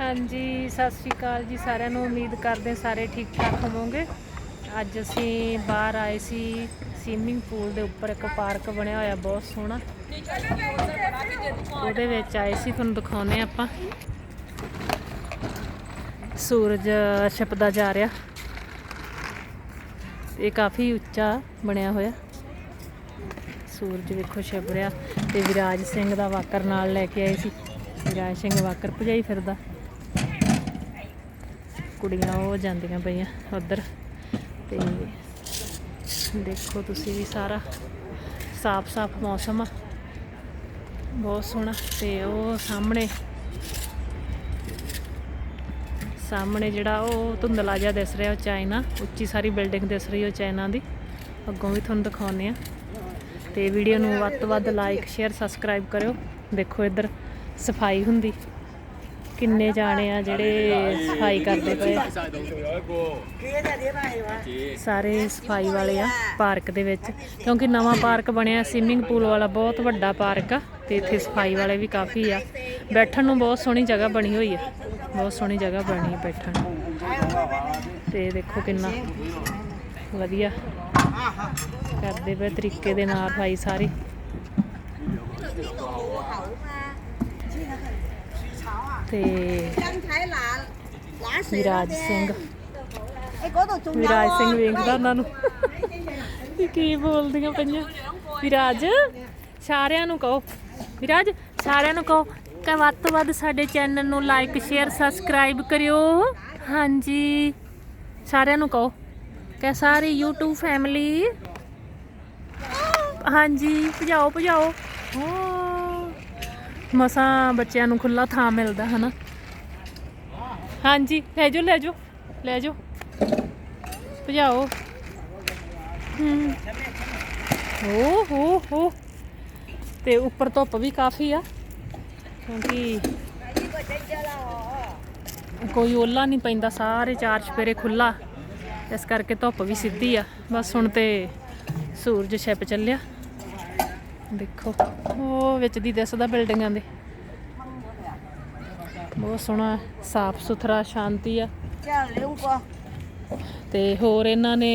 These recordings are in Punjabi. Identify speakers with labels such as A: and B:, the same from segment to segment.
A: ਹਾਂਜੀ, ਸਤਿ ਸ਼੍ਰੀ ਅਕਾਲ ਜੀ ਸਾਰਿਆਂ ਨੂੰ। ਉਮੀਦ ਕਰਦੇ ਸਾਰੇ ਠੀਕ ਠਾਕ ਹੋਵੋਗੇ। ਅੱਜ ਅਸੀਂ ਬਾਹਰ ਆਏ ਸੀ ਸਵਿਮਿੰਗ ਪੂਲ ਦੇ ਉੱਪਰ ਇੱਕ ਪਾਰਕ ਬਣਿਆ ਹੋਇਆ, ਬਹੁਤ ਸੋਹਣਾ। ਉਹਦੇ ਵਿੱਚ ਆਏ ਸੀ, ਤੁਹਾਨੂੰ ਦਿਖਾਉਨੇ ਆਪਾਂ। ਸੂਰਜ ਛਪਦਾ ਜਾ ਰਿਹਾ। ਇਹ ਕਾਫੀ ਉੱਚਾ ਬਣਿਆ ਹੋਇਆ। ਸੂਰਜ ਵੇਖੋ ਛਪ ਰਿਹਾ ਤੇ ਵਿਰਾਜ ਸਿੰਘ ਦਾ ਵਾਕਰ ਨਾਲ ਲੈ ਕੇ ਆਏ ਸੀ। ਵਿਰਾਜ ਸਿੰਘ ਵਾਕਰ ਭਜਾਈ ਫਿਰਦਾ। ਕੁੜੀਆਂ ਉਹ ਜਾਂਦੀਆਂ ਪਈਆਂ ਉਧਰ। ਤੇ ਦੇਖੋ ਤੁਸੀਂ ਵੀ ਸਾਰਾ ਸਾਫ਼-ਸਾਫ਼ ਮੌਸਮ ਆ। ਬਹੁਤ ਸੋਹਣਾ। ਤੇ ਉਹ ਸਾਹਮਣੇ ਸਾਹਮਣੇ ਜਿਹੜਾ ਉਹ ਧੁੰਦਲਾ ਜਿਹਾ ਦਿਸ ਰਿਹਾ ਉਹ ਚਾਈਨਾ। ਉੱਚੀ ਸਾਰੀ ਬਿਲਡਿੰਗ ਦਿਸ ਰਹੀ ਉਹ ਚਾਈਨਾ ਦੀ। ਅੱਗੋਂ ਵੀ ਤੁਹਾਨੂੰ ਦਿਖਾਉਂਦੇ ਆ ਤੇ ਵੀਡੀਓ ਨੂੰ ਵੱਧ ਤੋਂ ਵੱਧ ਲਾਈਕ ਸ਼ੇਅਰ ਸਬਸਕ੍ਰਾਈਬ ਕਰਿਓ। ਦੇਖੋ ਇੱਧਰ ਸਫ਼ਾਈ ਹੁੰਦੀ। ਕਿੰਨੇ ਜਾਣੇ ਆ ਜਿਹੜੇ ਸਫ਼ਾਈ ਕਰਦੇ ਪਏ? ਸਾਰੇ ਸਫ਼ਾਈ ਵਾਲੇ ਆ ਪਾਰਕ ਦੇ ਵਿੱਚ, ਕਿਉਂਕਿ ਨਵਾਂ ਪਾਰਕ ਬਣਿਆ ਸਵਿਮਿੰਗ ਪੂਲ ਵਾਲਾ ਬਹੁਤ ਵੱਡਾ ਪਾਰਕ ਆ ਤੇ ਇੱਥੇ ਸਫ਼ਾਈ ਵਾਲੇ ਵੀ ਕਾਫੀ ਆ। ਬੈਠਣ ਨੂੰ ਬਹੁਤ ਸੋਹਣੀ ਜਗ੍ਹਾ ਬਣੀ ਹੋਈ ਆ, ਬਹੁਤ ਸੋਹਣੀ ਜਗ੍ਹਾ ਬਣੀ ਹੈ ਬੈਠਣ ਨੂੰ। ਤੇ ਦੇਖੋ ਕਿੰਨਾ ਵਧੀਆ ਕਰਦੇ ਪਏ ਤਰੀਕੇ ਦੇ ਨਾਲ ਸਫ਼ਾਈ ਸਾਰੇ। ਤੇ ਵਿਰਾਜ ਸਿੰਘ। ਵਿਰਾਜ ਸਿੰਘ ਵੇਖਦਾ ਉਹਨਾਂ ਨੂੰ। ਕੀ ਬੋਲਦੀਆਂ ਪਈਆਂ? ਵਿਰਾਜ, ਸਾਰਿਆਂ ਨੂੰ ਕਹੋ। ਵਿਰਾਜ, ਸਾਰਿਆਂ ਨੂੰ ਕਹੋ। ਕਿ ਵੱਧ ਤੋਂ ਵੱਧ ਸਾਡੇ ਚੈਨਲ ਨੂੰ ਲਾਈਕ ਸ਼ੇਅਰ ਸਬਸਕ੍ਰਾਈਬ ਕਰਿਓ। ਹਾਂਜੀ। ਸਾਰਿਆਂ ਨੂੰ ਕਹੋ। ਕਿ ਸਾਰੀ YouTube ਫੈਮਿਲੀ ਹਾਂਜੀ। ਭਜਾਓ ਭਜਾਓ। ਹੋ ਮਸਾਂ ਬੱਚਿਆਂ ਨੂੰ ਖੁੱਲਾ ਥਾਂ ਮਿਲਦਾ, ਹਨਾ? ਹਾਂਜੀ, ਲੈ ਜਾਓ ਲੈ ਜਾਓ ਲੈ ਜਾਓ। ਭਜਾਓ। ਹੂੰ। ਹੋ ਹੋ ਹੋ। ਤੇ ਉੱਪਰ ਧੁੱਪ ਵੀ ਕਾਫੀ ਆ, ਕਿਉਂਕਿ ਕੋਈ ਓਲਾ ਨਹੀਂ ਪੈਂਦਾ, ਸਾਰੇ ਚਾਰ ਚਪੇਰੇ ਖੁੱਲਾ ਇਸ ਕਰਕੇ ਧੁੱਪ ਵੀ ਸਿੱਧੀ ਆ। ਬਸ ਹੁਣ ਤੇ ਸੂਰਜ ਛਿਪ ਚੱਲਿਆ। ਦੇਖੋ ਉਹ ਵਿੱਚ ਦੀ ਦਿਸਦਾ ਬਿਲਡਿੰਗਾਂ ਦੇ। ਬਹੁਤ ਸੋਹਣਾ ਸਾਫ਼ ਸੁਥਰਾ ਸ਼ਾਂਤੀ ਆ। ਤੇ ਹੋਰ ਇਹਨਾਂ ਨੇ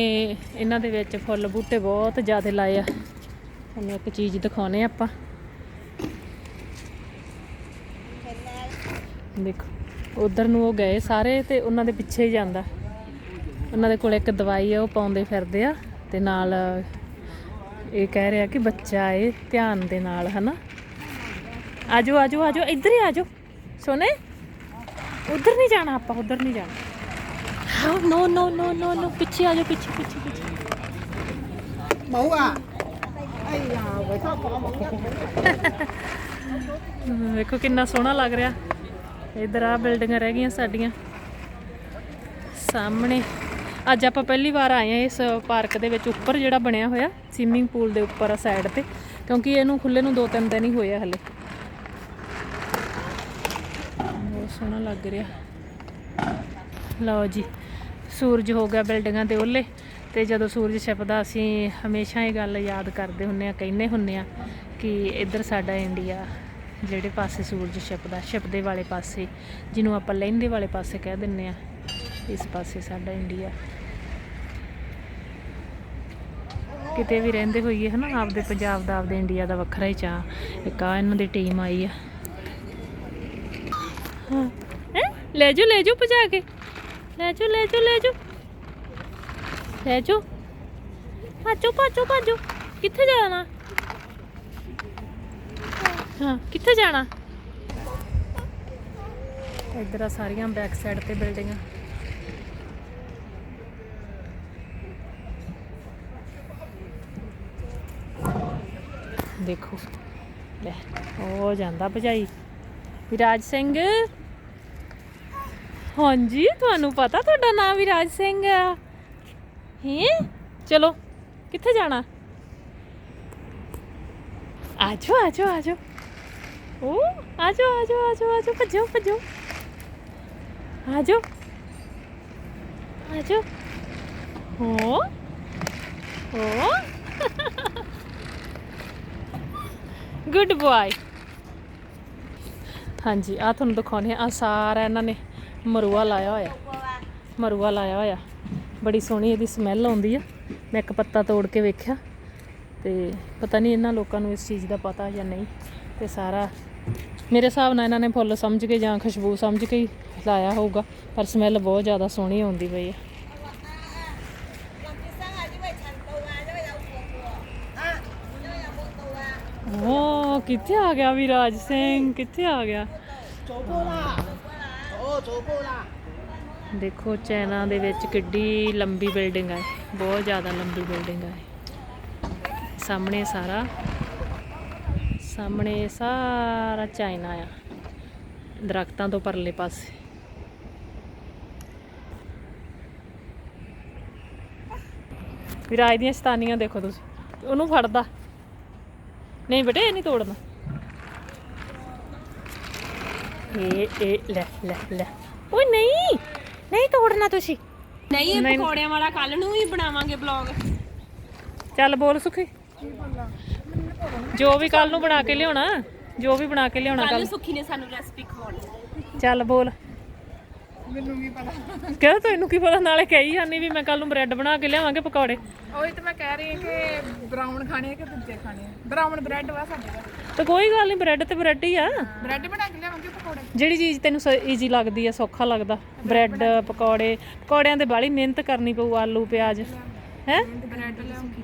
A: ਇਹਨਾਂ ਦੇ ਵਿੱਚ ਫੁੱਲ ਬੂਟੇ ਬਹੁਤ ਜ਼ਿਆਦਾ ਲਾਏ ਆ। ਤੁਹਾਨੂੰ ਇੱਕ ਚੀਜ਼ ਦਿਖਾਉਨੇ ਆਪਾਂ। ਦੇਖੋ ਉਧਰ ਨੂੰ ਉਹ ਗਏ ਸਾਰੇ ਤੇ ਉਹਨਾਂ ਦੇ ਪਿੱਛੇ ਹੀ ਜਾਂਦਾ। ਉਹਨਾਂ ਦੇ ਕੋਲ ਇੱਕ ਦਵਾਈ ਆ ਉਹ ਪਾਉਂਦੇ ਫਿਰਦੇ ਆ ਤੇ ਨਾਲ ਇਹ ਕਹਿ ਰਿਹਾ ਕਿ ਬੱਚਾ ਏ ਧਿਆਨ ਦੇ ਨਾਲ ਹਨਾ? ਆਜੋ ਆਜੋ ਆਜੋ ਇੱਧਰ ਹੀ ਆਜੋ। ਸੋਨੇ ਉਧਰ ਨਹੀਂ ਜਾਣਾ ਆਪਾਂ ਉਧਰ ਨਹੀਂ ਜਾਣਾ। ਨੋ ਨੋ ਨੋ ਨੋ ਨੋ ਪਿੱਛੇ ਆਜੋ ਪਿੱਛੇ ਪਿੱਛੇ ਪਿੱਛੇ। ਮਾਊਆ। ਵੇਖੋ ਕਿੰਨਾ ਸੋਹਣਾ ਲੱਗ ਰਿਹਾ। ਇਧਰ ਆ ਬਿਲਡਿੰਗਾਂ ਰਹਿ ਗਈਆਂ ਸਾਡੀਆਂ। ਸਾਹਮਣੇ ਅੱਜ ਆਪਾਂ ਪਹਿਲੀ ਵਾਰ ਆਏ ਆ ਇਸ ਪਾਰਕ ਦੇ ਵਿੱਚ ਉੱਪਰ ਜਿਹੜਾ ਬਣਿਆ ਹੋਇਆ ਸਵਿਮਿੰਗ ਪੂਲ ਦੇ ਉੱਪਰ ਆ ਸਾਈਡ ਤੇ, ਕਿਉਂਕਿ ਇਹਨੂੰ ਖੁੱਲੇ ਨੂੰ ਦੋ ਤਿੰਨ ਦਿਨ ਹੀ ਹੋਇਆ ਹਲੇ। ਬਹੁਤ ਸੋਹਣਾ ਲੱਗ ਰਿਹਾ। ਲਓ ਜੀ, ਸੂਰਜ ਹੋ ਗਿਆ ਬਿਲਡਿੰਗਾਂ ਦੇ ਓਲੇ ਤੇ ਜਦੋਂ ਸੂਰਜ ਛਿਪਦਾ ਅਸੀਂ ਹਮੇਸ਼ਾ ਇਹ ਗੱਲ ਯਾਦ ਕਰਦੇ ਹੁੰਨੇ ਆ ਕਹਿੰਦੇ ਹੁੰਨੇ ਆ ਕਿ ਇੱਧਰ ਸਾਡਾ ਇੰਡੀਆ, ਜਿਹੜੇ ਪਾਸੇ ਸੂਰਜ ਛਿਪਦਾ, ਛਿਪਦੇ ਵਾਲੇ ਪਾਸੇ, ਜਿਹਨੂੰ ਆਪਾਂ ਲਹਿੰਦੇ ਵਾਲੇ ਪਾਸੇ ਕਹਿ ਦਿੰਨੇ ਆ ਇਸ ਪਾਸੇ ਸਾਡਾ ਇੰਡੀਆ ਕਿਤੇ ਵੀ ਰਹਿੰਦੇ ਹੋਈਏ ਹਨਾ, ਆਪਦੇ ਪੰਜਾਬ ਦਾ, ਆਪਦੇ ਇੰਡੀਆ ਦਾ ਵੱਖਰਾ ਹੀ ਚਾਹ ਇੱਕ ਆ ਇਹਨਾਂ ਦੀ ਟੀਮ ਆਈ ਆ। ਲੈ ਜਾਓ ਲੈ ਜਾਓ ਭਜਾ ਕੇ। ਲੈ ਜਾਓ ਲੈ ਜਾਓ ਲੈ ਜਾਓ। ਲੈ ਜਾਓ। ਭਾਜੋ ਭਾਜੋ ਭਾਜੋ। ਕਿੱਥੇ ਜਾਣਾ? ਹਾਂ, ਕਿੱਥੇ ਜਾਣਾ? ਇੱਧਰ ਆ ਸਾਰੀਆਂ ਬੈਕ ਸਾਈਡ ਤੇ ਬਿਲਡਿੰਗਾਂ ਦੇਖੋ। ਲੈ ਉਹ ਜਾਂਦਾ ਭਜਾਈ। ਵਿਰਾਜ ਸਿੰਘ। ਹਾਂਜੀ, ਤੁਹਾਨੂੰ ਪਤਾ ਤੁਹਾਡਾ ਨਾਮ ਵਿਰਾਜ ਸਿੰਘ ਆ? ਹੈ? ਚਲੋ, ਕਿੱਥੇ ਜਾਣਾ? ਆਜੋ ਆਜੋ ਆਜੋ। ਓ, ਆਜੋ ਆਜੋ ਆਜੋ ਆਜੋ, ਭੱਜੋ ਭੱਜੋ। ਆਜੋ। ਆਜੋ। ਹੋ ਹੋ ਗੁੱਡ ਬॉय ਹਾਂਜੀ ਆ ਤੁਹਾਨੂੰ ਦਿਖਾਉਂਦੇ ਆ ਸਾਰਾ ਇਹਨਾਂ ਨੇ ਮਰੂਆ ਲਾਇਆ ਹੋਇਆ। ਮਰੂਆ ਲਾਇਆ ਹੋਇਆ। ਬੜੀ ਸੋਹਣੀ ਇਹਦੀ ਸਮੈਲ ਆਉਂਦੀ ਆ। ਮੈਂ ਇੱਕ ਪੱਤਾ ਤੋੜ ਕੇ ਵੇਖਿਆ। ਤੇ ਪਤਾ ਨਹੀਂ ਇਹਨਾਂ ਲੋਕਾਂ ਨੂੰ ਇਸ ਚੀਜ਼ ਦਾ ਪਤਾ ਜਾਂ ਨਹੀਂ। ਤੇ ਸਾਰਾ ਮੇਰੇ ਹਿਸਾਬ ਨਾਲ ਇਹਨਾਂ ਨੇ ਫੁੱਲ ਸਮਝ ਕੇ ਜਾਂ ਖੁਸ਼ਬੂ ਸਮਝ ਕੇ ਹੀ ਲਾਇਆ ਹੋਊਗਾ। ਪਰ ਸਮੈਲ ਬਹੁਤ ਜ਼ਿਆਦਾ ਸੋਹਣੀ ਆਉਂਦੀ ਪਈ ਆ। ਉਹ ਕਿੱਥੇ ਆ ਗਿਆ ਵੀ ਰਾਜ ਸਿੰਘ? ਕਿੱਥੇ ਆ ਗਿਆ? ਦੇਖੋ ਚੈਨਾ ਦੇ ਵਿੱਚ ਕਿੱਡੀ ਲੰਬੀ ਬਿਲਡਿੰਗ ਹੈ ਬਹੁਤ ਜ਼ਿਆਦਾ ਲੰਬੀ ਬਿਲਡਿੰਗ ਹੈ ਸਾਹਮਣੇ ਸਾਰਾ ਸਾਹਮਣੇ ਸਾਰਾ ਚਾਈਨਾ ਆ। ਦਰਖਤਾਂ ਤੋਂ ਪਰਲੇ ਪਾਸੇ। ਵੀ ਰਾਜ ਦੀਆਂ ਸ਼ਤਾਨੀਆਂ ਦੇਖੋ ਤੁਸੀਂ। ਉਹਨੂੰ ਫੜਦਾ। ਨਹੀਂ ਬੇਟੇ ਇਹ ਨਹੀਂ ਤੋੜਨਾ। ਇਹ ਇਹ ਲੈ ਲੈ ਲੈ। ਓਏ ਨਹੀਂ ਨਹੀਂ ਤੋੜਨਾ ਤੁਸੀਂ।
B: ਨਹੀਂ ਇਹ। ਪਕੌੜਿਆਂ ਵਾਲਾ ਕੱਲ ਨੂੰ ਹੀ ਬਣਾਵਾਂਗੇ ਬਲੌਗ
A: ਚੱਲ ਬੋਲ ਸੁਖੀ। ਜੋ ਵੀ ਕੱਲ ਨੂੰ ਬਣਾ ਕੇ ਲਿਆਉਣਾ ਜੋ ਵੀ ਬਣਾ ਕੇ ਲਿਆਉਣਾ
B: ਕੱਲ ਸੁੱਖੀ ਨੇ ਸਾਨੂੰ ਰੈਸਪੀ ਖਵਾਉਣੀ।
A: ਚੱਲ ਬੋਲ।
C: ਮੈਨੂੰ ਕੀ ਪਤਾ?
A: ਕਿਹਾ ਤੈਨੂੰ ਕੀ ਪਤਾ? ਨਾਲੇ ਕਹੀ ਜਾਂਦੀ ਵੀ ਮੈਂ ਕੱਲ ਨੂੰ ਬ੍ਰੈਡ ਬਣਾ ਕੇ ਲਿਆਵਾਂਗੇ ਪਕੌੜੇ।
C: ਉਹੀ ਤਾਂ ਮੈਂ ਕਹਿ ਰਹੀ ਹਾਂ ਕਿ ਬਰਾਊਨ ਖਾਣੇ ਆ ਕਿ ਦੂਜੇ ਖਾਣੇ ਆ? ਬਰਾਊਨ ਬ੍ਰੈਡ ਵਾ ਸਾਡੇ ਦਾ
A: ਤੇ ਕੋਈ ਗੱਲ ਨਹੀਂ ਬ੍ਰੈਡ ਤੇ ਬ੍ਰੈਡ ਹੀ ਆ।
C: ਬ੍ਰੈਡ ਬਣਾ ਕੇ ਲਿਆਵਾਂਗੇ ਪਕੌੜੇ।
A: ਜਿਹੜੀ ਚੀਜ਼ ਤੈਨੂੰ ਈਜ਼ੀ ਲੱਗਦੀ ਆ ਸੌਖਾ ਲੱਗਦਾ। ਬ੍ਰੈਡ ਪਕੌੜੇ ਪਕੌੜਿਆਂ ਤੇ ਬਾਲੀ ਮਿਹਨਤ ਕਰਨੀ ਪਊ ਆਲੂ ਪਿਆਜ਼। ਹੈ?
C: ਬ੍ਰੈਡ ਲਿਆਉਂਗੀ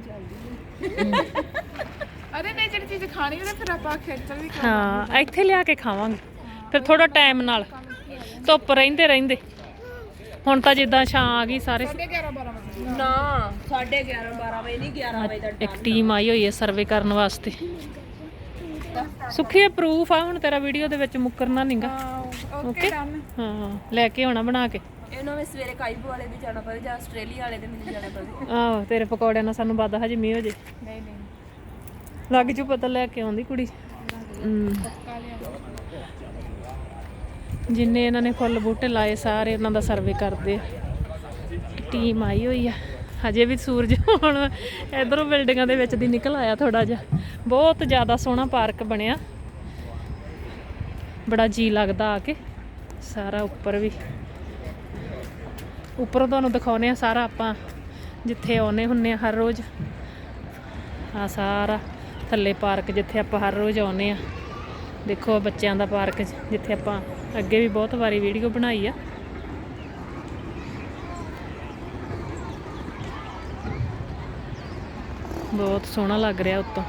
C: ਅਰੇ ਨਹੀਂ ਜਿਹੜੀ ਚੀਜ਼ ਖਾਣੀ ਉਹਦੇ ਫਿਰ ਆਪਾਂ ਖੇਚਲ ਵੀ
A: ਹਾਂ ਇੱਥੇ ਲਿਆ ਕੇ ਖਾਵਾਂਗੇ। ਫਿਰ ਥੋੜਾ ਟਾਈਮ ਨਾਲ। ਧੁੱਪ ਰਹਿੰਦੇ ਰਹਿੰਦੇ। ਹੁਣ ਤਾਂ ਜਿੱਦਾਂ ਛਾਂ ਆ ਗਈ ਸਾਰੇ।
C: 11 12 ਵਜੇ
B: ਨਾ 11:30 12 ਵਜੇ ਨਹੀਂ 11 ਵਜੇ ਦਾ
A: ਇੱਕ ਟੀਮ ਆਈ ਹੋਈ ਹੈ ਸਰਵੇ ਕਰਨ ਵਾਸਤੇ। ਸੁਖੀ ਪ੍ਰੂਫ ਆ ਹੁਣ ਤੇਰਾ ਵੀਡੀਓ ਦੇ ਵਿੱਚ ਮੁੱਕਰਨਾ ਨਹੀਂਗਾ
C: ਓਕੇ
A: ਹਾਂ ਲੈ ਕੇ ਆਉਣਾ ਬਣਾ ਕੇ।
B: ਇਹਨਾਂ ਵਿੱਚ ਸਵੇਰੇ ਕਾਈਬੂ ਵਾਲੇ ਵੀ ਜਾਣਾ ਪਵੇ ਜਾਂ ਆਸਟ੍ਰੇਲੀਆ ਵਾਲੇ ਦੇ ਮੈਨੂੰ ਜਾਣਾ ਪਵੇ।
A: ਆਹੋ ਤੇਰੇ ਪਕੌੜਿਆਂ ਨਾਲ ਸਾਨੂੰ ਬਾਦਾ ਹਜਮੀ ਹੋ ਜੇ
C: ਨਹੀਂ ਨਹੀਂ।
A: ਲੱਗ ਜੂ ਪਤਾ ਲੈ ਕੇ ਆਉਂਦੀ ਕੁੜੀ। ਹਮ। ਜਿੰਨੇ ਇਹਨਾਂ ਨੇ ਫੁੱਲ ਬੂਟੇ ਲਾਏ, ਸਾਰੇ ਉਹਨਾਂ ਦਾ ਸਰਵੇ ਕਰਦੇ। ਆ ਟੀਮ ਆਈ ਹੋਈ ਆ। ਹਜੇ ਵੀ ਸੂਰਜ ਹੁਣ ਇਧਰੋਂ ਬਿਲਡਿੰਗਾਂ ਦੇ ਵਿੱਚ ਦੀ ਨਿਕਲ ਆਇਆ ਥੋੜਾ ਜਿਹਾ। ਬਹੁਤ ਜ਼ਿਆਦਾ ਸੋਹਣਾ ਪਾਰਕ ਬਣਿਆ। ਬੜਾ ਜੀ ਲੱਗਦਾ ਆ ਕੇ। ਸਾਰਾ ਉੱਪਰ ਵੀ। ਉੱਪਰੋਂ ਤੁਹਾਨੂੰ ਦਿਖਾਉਨੇ ਆ ਸਾਰਾ ਆਪਾਂ, ਜਿੱਥੇ ਆਉਨੇ ਹੁੰਨੇ ਆ ਹਰ ਰੋਜ਼। ਆ ਸਾਰਾ ਥੱਲੇ ਪਾਰਕ ਜਿੱਥੇ ਆਪਾਂ ਹਰ ਰੋਜ਼ ਆਉਨੇ ਆ। ਦੇਖੋ ਬੱਚਿਆਂ ਦਾ ਪਾਰਕ ਜਿੱਥੇ ਆਪਾਂ ਅੱਗੇ ਵੀ ਬਹੁਤ ਵਾਰੀ ਵੀਡੀਓ ਬਣਾਈ ਆ। ਬਹੁਤ ਸੋਹਣਾ ਲੱਗ ਰਿਹਾ ਉੱਤੋਂ।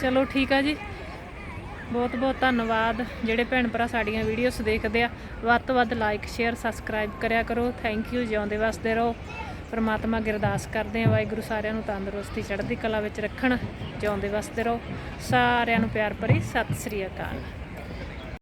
A: ਚਲੋ ਠੀਕ ਆ ਜੀ। ਬਹੁਤ ਬਹੁਤ ਧੰਨਵਾਦ। ਜਿਹੜੇ ਭੈਣ ਭਰਾ ਸਾਡੀਆਂ ਵੀਡੀਓਜ਼ ਦੇਖਦੇ ਆ, ਵੱਧ ਤੋਂ ਵੱਧ ਲਾਈਕ ਸ਼ੇਅਰ ਸਬਸਕ੍ਰਾਈਬ ਕਰਿਆ ਕਰੋ। ਥੈਂਕ ਯੂ ਜਿਉਂਦੇ ਵਸਦੇ ਰਹੋ। ਪਰਮਾਤਮਾ ਅੱਗੇ ਅਰਦਾਸ ਕਰਦੇ ਹਾਂ, ਵਾਹਿਗੁਰੂ ਸਾਰਿਆਂ ਨੂੰ ਤੰਦਰੁਸਤੀ, ਚੜ੍ਹਦੀ ਕਲਾ ਵਿੱਚ ਰੱਖਣ, ਜਿਉਂਦੇ ਵਸਦੇ ਰਹੋ। ਸਾਰਿਆਂ ਨੂੰ ਪਿਆਰ ਭਰੀ ਸਤਿ ਸ੍ਰੀ ਅਕਾਲ।